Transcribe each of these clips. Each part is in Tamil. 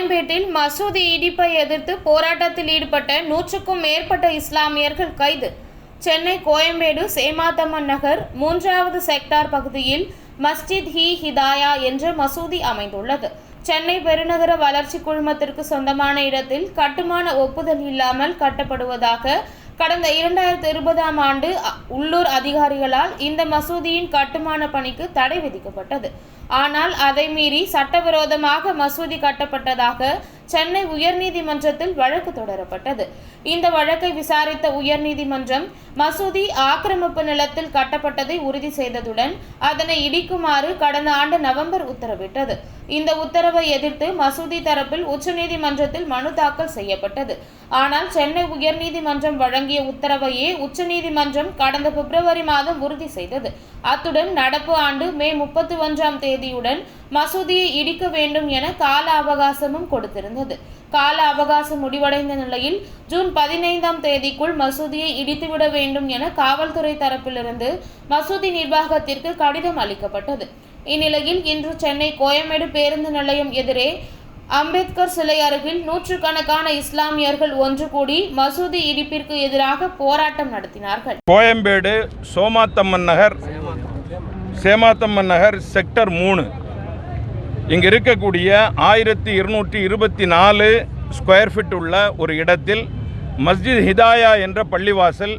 மசூதி இடிப்பை எதிர்த்து போராட்டத்தில் ஈடுபட்ட நூற்றுக்கும் மேற்பட்ட இஸ்லாமியர்கள் கைது. சென்னை கோயம்பேடு சேமாத்தம்மன் நகர் மூன்றாவது செக்டார் பகுதியில் மஸ்ஜித் ஹி ஹிதாயா என்ற மசூதி அமைந்துள்ளது. சென்னை பெருநகர வளர்ச்சி குழுமத்திற்கு சொந்தமான இடத்தில் கட்டுமான ஒப்புதல் இல்லாமல் கட்டப்படுவதாக கடந்த இரண்டாயிரத்தி இருபதாம் ஆண்டு உள்ளூர் அதிகாரிகளால் இந்த மசூதியின் கட்டுமான பணிக்கு தடை விதிக்கப்பட்டது. ஆனால் அதை மீறி சட்டவிரோதமாக மசூதி கட்டப்பட்டதாக சென்னை உயர்நீதிமன்றத்தில் வழக்கு தொடரப்பட்டது. இந்த வழக்கை விசாரித்த உயர்நீதிமன்றம் மசூதி ஆக்கிரமிப்பு நிலத்தில் கட்டப்பட்டதை உறுதி செய்ததுடன் அதனை இடிக்குமாறு கடந்த ஆண்டு நவம்பர் உத்தரவிட்டது. இந்த உத்தரவை எதிர்த்து மசூதி தரப்பில் உச்சநீதிமன்றத்தில் மனு தாக்கல் செய்யப்பட்டது. ஆனால் சென்னை உயர்நீதிமன்றம் வழங்கிய உத்தரவையே உச்சநீதிமன்றம் கடந்த பிப்ரவரி மாதம் உறுதி செய்தது. அத்துடன் நடப்பு ஆண்டு மே முப்பத்தி ஒன்றாம் தேதியுடன் மசூதியை இடிக்க வேண்டும் என கால அவகாசமும் கொடுத்திருந்தது. கால அவகாசம் முடிவடைந்த நிலையில் ஜூன் பதினைந்தாம் தேதிக்குள் மசூதியை இடித்துவிட வேண்டும் என காவல்துறை தரப்பிலிருந்து மசூதி நிர்வாகத்திற்கு கடிதம் அளிக்கப்பட்டது. இந்நிலையில் இன்று சென்னை கோயம்பேடு பேருந்து நிலையம் எதிரே அம்பேத்கர் சிலை அருகில் நூற்றுக்கணக்கான இஸ்லாமியர்கள் ஒன்று கூடி மசூதி இடிப்பிற்கு எதிராக போராட்டம் நடத்தினார்கள். கோயம்பேடு சோமாத்தம்மன் நகர் சேமாத்தம்மன் நகர் செக்டர் மூணு. இங்கே இருக்கக்கூடிய ஆயிரத்தி இருநூற்றி இருபத்தி நாலு ஸ்கொயர் ஃபீட் உள்ள ஒரு இடத்தில் மஸ்ஜித் ஹிதாயா என்ற பள்ளிவாசல்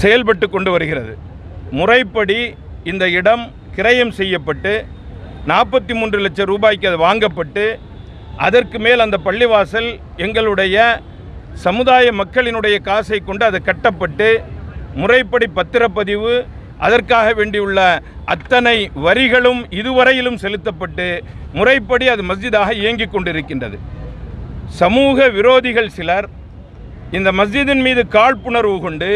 செயல்பட்டு கொண்டு வருகிறது. முறைப்படி இந்த இடம் கிரயம் செய்யப்பட்டு நாற்பத்தி மூன்று லட்சம் ரூபாய்க்கு அது வாங்கப்பட்டு அதற்கு மேல் அந்த பள்ளிவாசல் எங்களுடைய சமுதாய மக்களினுடைய காசை கொண்டு அது கட்டப்பட்டு முறைப்படி பத்திரப்பதிவு அதற்காக வேண்டியுள்ள அத்தனை வரிகளும் இதுவரையிலும் செலுத்தப்பட்டு முறைப்படி அது மஸ்ஜிதாக இயங்கிக் கொண்டிருக்கின்றது. சமூக விரோதிகள் சிலர் இந்த மஸ்ஜிதின் மீது காழ்ப்புணர்வு கொண்டு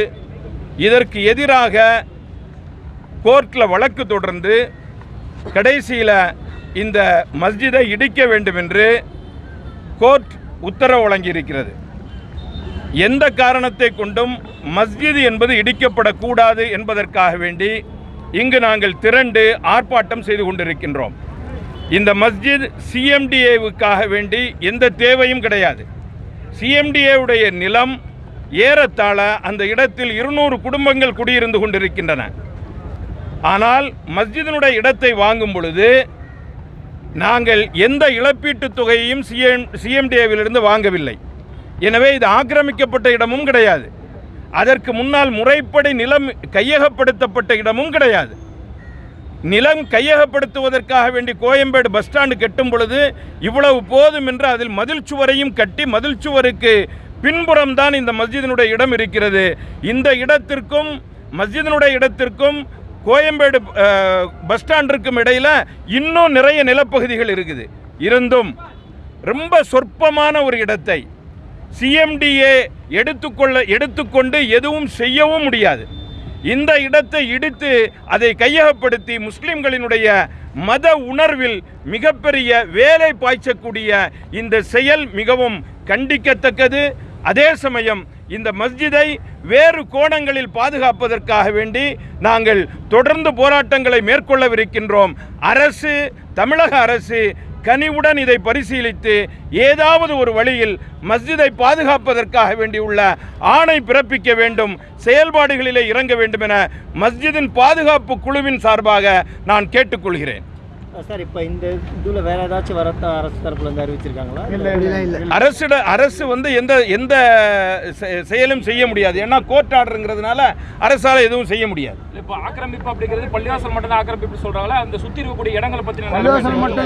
இதற்கு எதிராக கோர்ட்டில் வழக்கு தொடர்ந்து கடைசியில் இந்த மஸ்ஜிதை இடிக்க வேண்டும் என்று கோர்ட் உத்தரவு வழங்கியிருக்கிறது. எந்த காரணத்தை கொண்டும் மஸ்ஜித் என்பது இடிக்கப்படக்கூடாது என்பதற்காக வேண்டி இங்கு நாங்கள் திரண்டு ஆர்ப்பாட்டம் செய்து கொண்டிருக்கின்றோம். இந்த மஸ்ஜித் சிஎம்டிஏவுக்காக வேண்டி எந்த தேவையும் கிடையாது. சிஎம்டிஏவுடைய நிலம் ஏறத்தாழ அந்த இடத்தில் இருநூறு குடும்பங்கள் குடியிருந்து கொண்டிருக்கின்றன. ஆனால் மஸ்ஜிதினுடைய இடத்தை வாங்கும் பொழுது நாங்கள் எந்த இழப்பீட்டுத் தொகையையும் சிஎம் சிஎம்டிஏவிலிருந்து வாங்கவில்லை. எனவே இது ஆக்கிரமிக்கப்பட்ட இடமும் கிடையாது. அதற்கு முன்னால் முறைப்படி நிலம் கையகப்படுத்தப்பட்ட இடமும் கிடையாது. நிலம் கையகப்படுத்துவதற்காக வேண்டி கோயம்பேடு பஸ் ஸ்டாண்டு கட்டும் பொழுது இவ்வளவு போதும் என்று அதில் மதில் சுவரையும் கட்டி மதில் சுவருக்கு பின்புறம் தான் இந்த மஸ்ஜிதினுடைய இடம் இருக்கிறது. இந்த இடத்திற்கும் மஸ்ஜிதினுடைய இடத்திற்கும் கோயம்பேடு பஸ் ஸ்டாண்டிற்கும் இடையில் இன்னும் நிறைய நிலப்பகுதிகள் இருக்குது. இருந்தும் ரொம்ப சொற்பமான ஒரு இடத்தை சிஎம்டிஏ எடுத்துக்கொள்ள எடுத்துக்கொண்டு எதுவும் செய்யவும் முடியாது. இந்த இடத்தை இடித்து அதை கையகப்படுத்தி முஸ்லிம்களினுடைய மத உணர்வில் மிகப்பெரிய வேலை பாய்ச்சக்கூடிய இந்த செயல் மிகவும் கண்டிக்கத்தக்கது. அதே சமயம் இந்த மஸ்ஜிதை வேறு கோணங்களில் பாதுகாப்பதற்காக வேண்டி நாங்கள் தொடர்ந்து போராட்டங்களை மேற்கொள்ளவிருக்கின்றோம். அரசு தமிழக அரசு கனிவுடன் இதை பரிசீலித்து ஏதாவது ஒரு வழியில் மஸ்ஜிதை பாதுகாப்பதற்காக வேண்டியுள்ள ஆணை பிறப்பிக்க வேண்டும் செயல்பாடுகளிலே இறங்க வேண்டும் என மஸ்ஜிதின் பாதுகாப்பு குழுவின் சார்பாக நான் கேட்டுக்கொள்கிறேன். சார் இப்போ இந்த இதில் வேற ஏதாச்சும் வரத்த அரசு தரப்புல இருந்து அறிவிச்சிருக்காங்களா? அரசிட அரசு வந்து எந்த எந்த செ- செயலும் செய்ய முடியாது. ஏன்னா கோர்ட் ஆர்டருங்கிறதுனால அரசால் எதுவும் செய்ய முடியாது. இப்போ ஆக்கிரமிப்பு அப்படிங்கிறது பள்ளிவாசல் மட்டும் தான் ஆக்கிரமிப்பு சொல்றாங்களா? அந்த சுத்தி இருக்கக்கூடிய இடங்களை மட்டும்